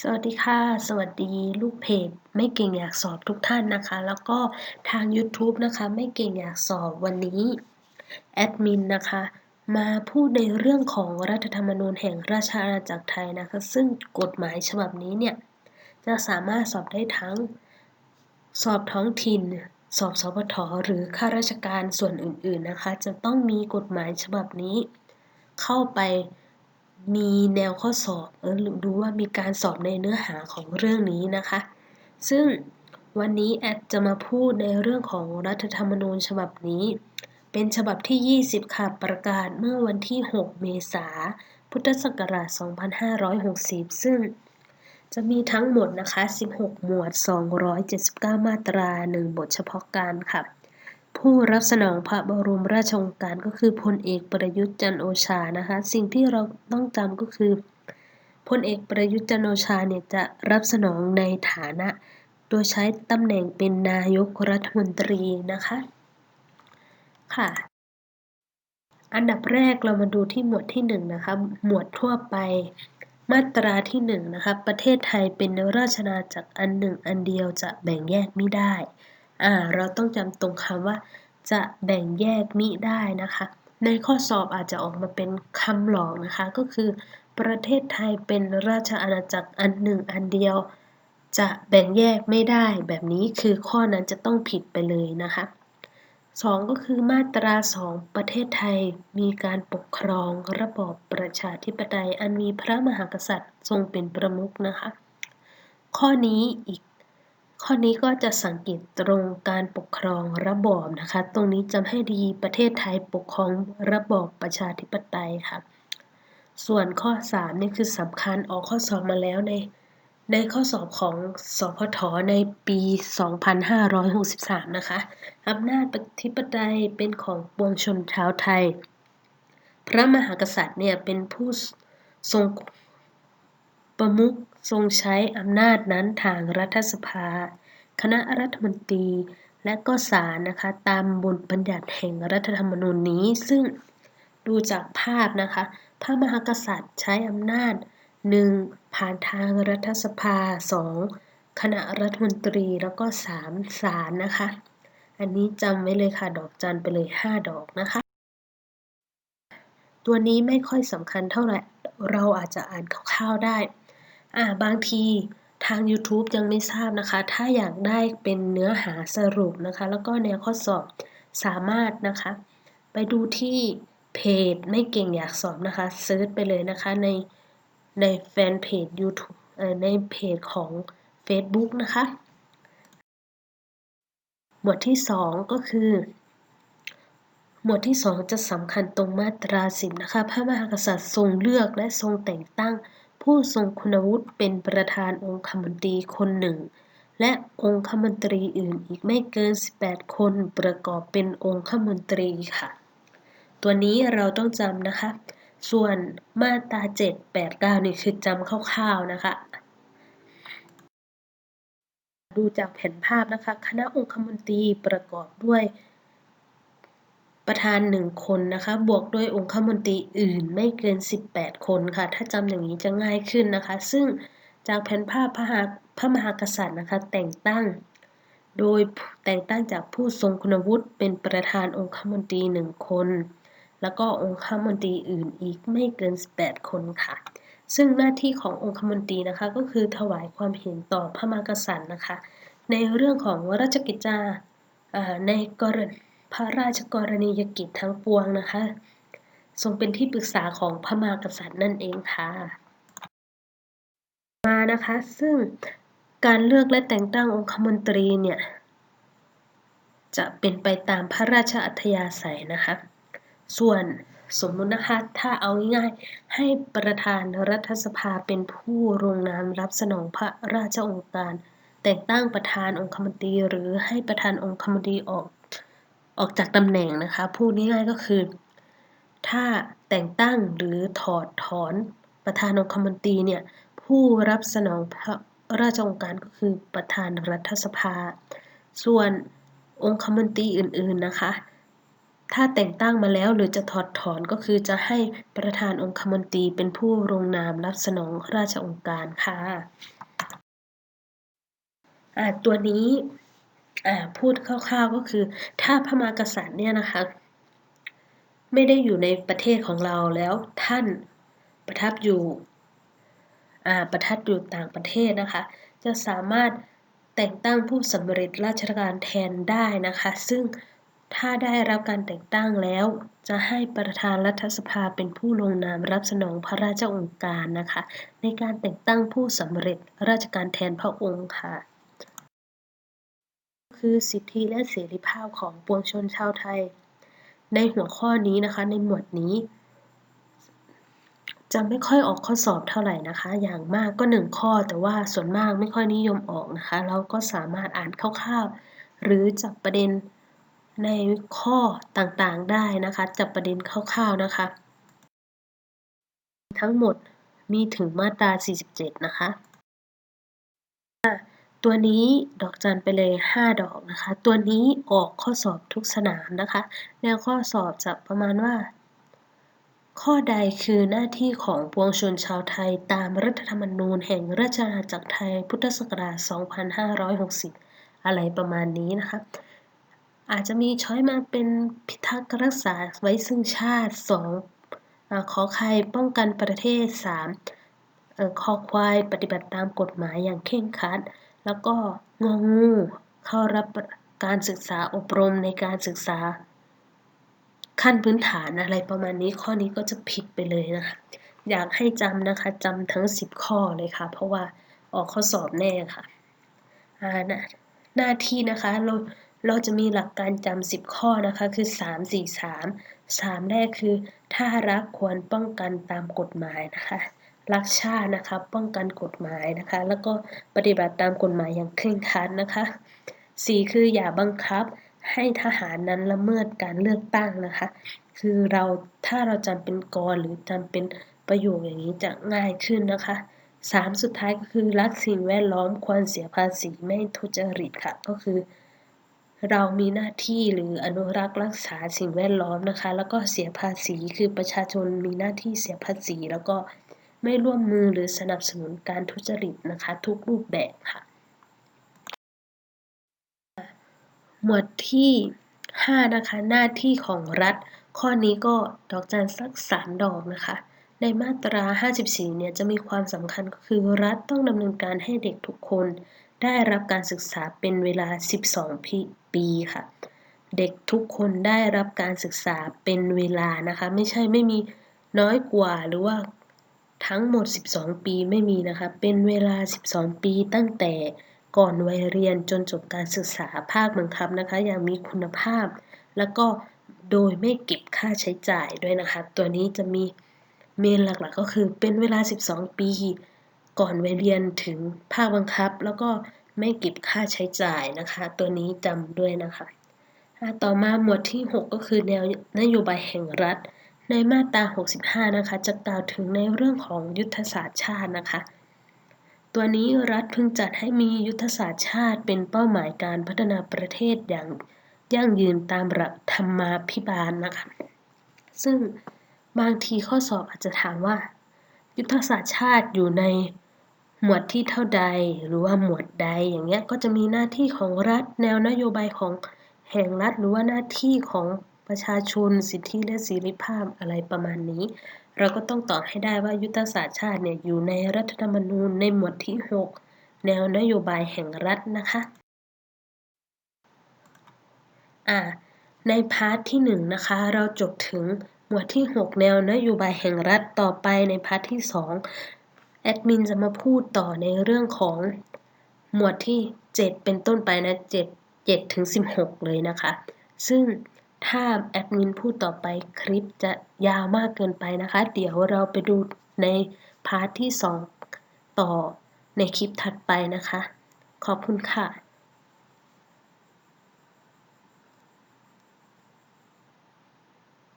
สวัสดีค่ะ สวัสดีลูกเพจไม่เก่งอยากสอบทุกท่านนะคะ แล้วก็ทาง YouTube นะคะ ไม่เก่งอยากสอบวันนี้แอดมินนะคะ มาพูดในเรื่องของรัฐธรรมนูญแห่งราชอาณาจักรไทยนะคะ ซึ่งกฎหมายฉบับนี้เนี่ย จะสามารถสอบได้ทั้งสอบท้องถิ่น สอบสปทหรือข้าราชการส่วนอื่นๆนะคะ จะต้องมีกฎหมายฉบับนี้ เข้าไป มีแนวข้อสอบเออดูว่ามีการสอบในเนื้อหาของเรื่องนี้นะคะ ซึ่งวันนี้แอดจะมาพูดในเรื่องของรัฐธรรมนูญฉบับนี้ เป็นฉบับที่ 20 ค่ะ ประกาศเมื่อวันที่ 6 เมษาพุทธศักราช 2560 ซึ่งจะมีทั้งหมดนะคะ 16 หมวด 279 มาตรา 1 บทเฉพาะการค่ะ ผู้รับสนองพระบรมราชโองการก็คือพลเอกประยุทธ์จันโอชานะคะ สิ่งที่เราต้องจำก็คือพลเอกประยุทธ์จันโอชาเนี่ยจะรับสนองในฐานะ โดยใช้ตำแหน่งเป็นนายกรัฐมนตรีนะคะ ค่ะ อันดับแรกเรามาดูที่หมวดที่1นนะคะ หมวดทั่วไปมาตราที่1นนะคะ ประเทศไทยเป็นราชนาจักรอันหนึ่งอันเดียวจะแบ่งแยกไม่ได้ อ่า เราต้องจำตรงคำว่า จะแบ่งแยกมิได้นะคะ ในข้อสอบอาจจะออกมาเป็นคำหลอกนะคะ ก็คือ ประเทศไทยเป็นราชอาณาจักรอันหนึ่งอันเดียว จะแบ่งแยกไม่ได้ แบบนี้คือข้อนั้นจะต้องผิดไปเลยนะคะสองก็คือมาตราสองประเทศไทยมีการปกครองระบอบประชาธิปไตย อันมีพระมหากษัตริย์ทรงเป็นประมุขนะคะ ข้อนี้อีก ข้อนี้ก็จะสังเกตตรงการปกครองระบอบนะคะ ตรงนี้จำให้ดีประเทศไทยปกครองระบอบประชาธิปไตยค่ะ ส่วนข้อ 3 นี่คือสำคัญออกข้อสอบมาแล้วในในข้อสอบของสพทในปี 2563 นะคะ อำนาจปฏิปไตยเป็นของปวงชนชาวไทย พระมหากษัตริย์เนี่ยเป็นผู้ทรงประมุข ทรงใช้อำนาจนั้นทางรัฐสภา คณะรัฐมนตรี และก็ศาลนะคะ ตามบทบัญญัติแห่งรัฐธรรมนูญนี้ ซึ่งดูจากภาพนะคะ พระมหากษัตริย์ใช้อำนาจ 1. ผ่านทางรัฐสภา 2. คณะรัฐมนตรีแล้วก็ 3. ศาลนะคะ อันนี้จำไว้เลยค่ะ ดอกจันไปเลย 5 ดอกนะคะ ตัวนี้ไม่ค่อยสำคัญเท่าไหร่ เราอาจจะอ่านคร่าวๆได้ อ่าบางทีทาง YouTube ยังไม่ทราบนะคะ ถ้าอยากได้เป็นเนื้อหาสรุปนะคะ แล้วก็แนวข้อสอบสามารถนะคะ ไปดูที่เพจไม่เก่งอยากสอบนะคะเซิร์ชไปเลยนะคะในในแฟนเพจ YouTube ในเพจของ Facebook นะคะ หมวดที่ 2 ก็คือ หมวดที่ 2 จะสำคัญตรงมาตราสิบนะคะ พระมหากษัตริย์ทรงเลือกและทรงแต่งตั้ง ผู้ทรงคุณวุฒิเป็นประธานองคมนตรีคนหนึ่ง และองคมนตรีอื่นอีกไม่เกิน 18 คนประกอบเป็นองคมนตรีค่ะ ตัวนี้เราต้องจำนะคะ ส่วนมาตรา7 8 9นี่คือจำคร่าวๆนะคะดูจากแผนภาพนะคะ คณะองคมนตรีประกอบด้วย ประธานหนึ่งคนนะคะ บวกด้วยองคมนตรีอื่นไม่เกิน 18 คนค่ะ ถ้าจำอย่างนี้จะง่ายขึ้นนะคะ ซึ่งจากแผนภาพพระพระมหากษัตริย์นะคะ แต่งตั้ง โดยแต่งตั้งจากผู้ทรงคุณวุฒิเป็นประธานองคมนตรีหนึ่งคน แล้วก็องคมนตรีอื่นอีกไม่เกิน 18 คนค่ะ ซึ่งหน้าที่ขององคมนตรีนะคะก็คือถวายความเห็นต่อพระมหากษัตริย์นะคะ ในเรื่องของราชกิจจาในกรณี พระราชกรณียกิจทั้งปวงนะคะ ทรงเป็นที่ปรึกษาของพระมหากษัตริย์นั่นเองค่ะ มานะคะ ซึ่งการเลือกและแต่งตั้งองคมนตรีเนี่ย จะเป็นไปตามพระราชอัธยาศัยนะคะ ส่วนสมมุตินะคะ ถ้าเอาง่ายๆ ให้ประธานรัฐสภาเป็นผู้ลงนามรับสนองพระราชองค์การ แต่งตั้งประธานองคมนตรีหรือให้ประธานองคมนตรีออก ออกจากตำแหน่งนะคะ พูดง่ายๆก็คือ ถ้าแต่งตั้งหรือถอดถอนประธานองคมนตรีเนี่ย ผู้รับสนองพระราชองค์การก็คือประธานรัฐสภา ส่วนองคมนตรีอื่น ๆนะคะ ถ้าแต่งตั้งมาแล้วหรือจะถอดถอนก็คือจะให้ประธานองคมนตรีเป็นผู้ลงนามรับสนองราชองค์การค่ะตัวนี้ พูดคร่าวๆก็คือ ถ้าพระมหากษัตริย์เนี่ยนะคะ ไม่ได้อยู่ในประเทศของเราแล้วท่านประทับอยู่ประทับอยู่ต่างประเทศนะคะ จะสามารถแต่งตั้งผู้สำเร็จราชการแทนได้นะคะ ซึ่งถ้าได้รับการแต่งตั้งแล้ว จะให้ประธานรัฐสภาเป็นผู้ลงนามรับสนองพระราชองค์การนะคะ ในการแต่งตั้งผู้สำเร็จราชการแทนพระองค์ค่ะ คือสิทธิและเสรีภาพของปวงชนชาวไทย ในหัวข้อนี้นะคะ ในหมวดนี้ จะไม่ค่อยออกข้อสอบเท่าไหร่นะคะ อย่างมากก็หนึ่งข้อ แต่ว่าส่วนมากไม่ค่อยนิยมออกนะคะ เราก็สามารถอ่านคร่าวๆหรือจับประเด็นในข้อต่างๆได้นะคะ จับประเด็นคร่าวๆนะคะ ทั้งหมดมีถึงมาตรา 47 นะคะ ตัวนี้ดอกจันไปเลย 5 ดอกนะคะ ตัวนี้ออกข้อสอบทุกสนามนะคะ แนวข้อสอบจะประมาณว่า ข้อใดคือหน้าที่ของปวงชนชาวไทยตามรัฐธรรมนูญแห่งราชอาณาจักรไทยพุทธศักราช 2560 อะไรประมาณนี้นะคะ อาจจะมีช้อยมาเป็นพิทักษ์รักษาไว้ซึ่งชาติ 2. ขอใครป้องกันประเทศ 3. คอควายปฏิบัติตามกฎหมายอย่างเข่งครัด แล้วก็งองูเข้ารับการศึกษาอบรมในการศึกษา ขั้นพื้นฐานอะไรประมาณนี้ข้อนี้ก็จะผิดไปเลยนะคะ อยากให้จำนะคะจำทั้ง 10 ข้อเลยค่ะ เพราะว่าออกข้อสอบแน่ค่ะหน้าที่นะคะเราเราจะมีหลักการจำ10ข้อนะคะ คือ 3 4 3 3 แรกคือ ถ้ารักควรป้องกันตามกฎหมายนะคะ รักชาตินะคะ ป้องกันกฎหมายนะคะ แล้วก็ปฏิบัติตามกฎหมายอย่างเคร่งครัดนะคะ 4 คืออย่าบังคับให้ทหารนั้นละเมิดการเลือกตั้งนะคะ คือเราถ้าเราจำเป็นกรหรือจำเป็นประโยคอย่างนี้จะง่ายขึ้นนะคะ3สุดท้ายก็คือรักสิ่งแวดล้อมควรเสียภาษีไม่ทุจริตค่ะ ก็คือ เรามีหน้าที่หรืออนุรักษ์รักษาสิ่งแวดล้อมนะคะ แล้วก็เสียภาษีคือประชาชนมีหน้าที่เสียภาษีแล้วก็ ไม่ร่วมมือหรือสนับสนุนการทุจริตนะคะ ทุกรูปแบบค่ะ หมวดที่ 5 นะคะ หน้าที่ของรัฐ ข้อนี้ก็ดอกจันสักสามดอกนะคะในมาตรา 54 เนี่ย จะมีความสำคัญก็คือรัฐต้องดำเนินการให้เด็กทุกคน ได้รับการศึกษาเป็นเวลา 12 ปีค่ะ เด็กทุกคนได้รับการศึกษาเป็นเวลานะคะ ไม่ใช่ไม่มีน้อยกว่าหรือว่า ทั้งหมด 12 ปีไม่มีนะคะ เป็นเวลา 12 ปีตั้งแต่ก่อนวัยเรียนจนจบการศึกษาภาคบังคับนะคะ อย่างมีคุณภาพ แล้วก็โดยไม่เก็บค่าใช้จ่ายด้วยนะคะ ตัวนี้จะมีเมนหลักๆ ก็คือเป็นเวลา 12 ปี ก่อนวัยเรียนถึงภาคบังคับ แล้วก็ไม่เก็บค่าใช้จ่ายนะคะ ตัวนี้จำด้วยนะคะ ต่อมาหมวดที่ 6 ก็คือแนวนโยบายแห่งรัฐ ในมาตรา 65 นะคะ จะกล่าวถึงในเรื่องของยุทธศาสตร์ชาตินะคะ ตัวนี้รัฐเพิ่งจัดให้มียุทธศาสตร์ชาติเป็นเป้าหมายการพัฒนาประเทศอย่างยั่งยืนตามหลักธรรมาภิบาลนะคะ ซึ่งบางทีข้อสอบอาจจะถามว่า ยุทธศาสตร์ชาติอยู่ในหมวดที่เท่าใดหรือว่าหมวดใดอย่างเงี้ยก็จะมีหน้าที่ของรัฐ แนวนโยบายของแห่งรัฐ หรือว่าหน้าที่ของ ประชาชน สิทธิและเสรีภาพ อะไรประมาณนี้ เราก็ต้องตอบให้ได้ว่ายุทธศาสตร์ชาติเนี่ยอยู่ในรัฐธรรมนูญในหมวดที่ 6 แนวนโยบายแห่งรัฐนะคะอ่าในพาร์ทที่ 1 นะคะ เราจบถึงหมวดที่ 6 แนวนโยบายแห่งรัฐต่อไปในพาร์ทที่ 2 แอดมินจะมาพูดต่อในเรื่องของหมวดที่ 7 เป็นต้นไปนะ7 7ถึง16 เลยนะคะ ซึ่ง ถ้าแอดมินพูดต่อไปคลิปจะยาวมากเกินไปนะคะ เดี๋ยวเราไปดูในพาร์ทที่ 2 ต่อในคลิปถัดไปนะคะ ขอบคุณค่ะ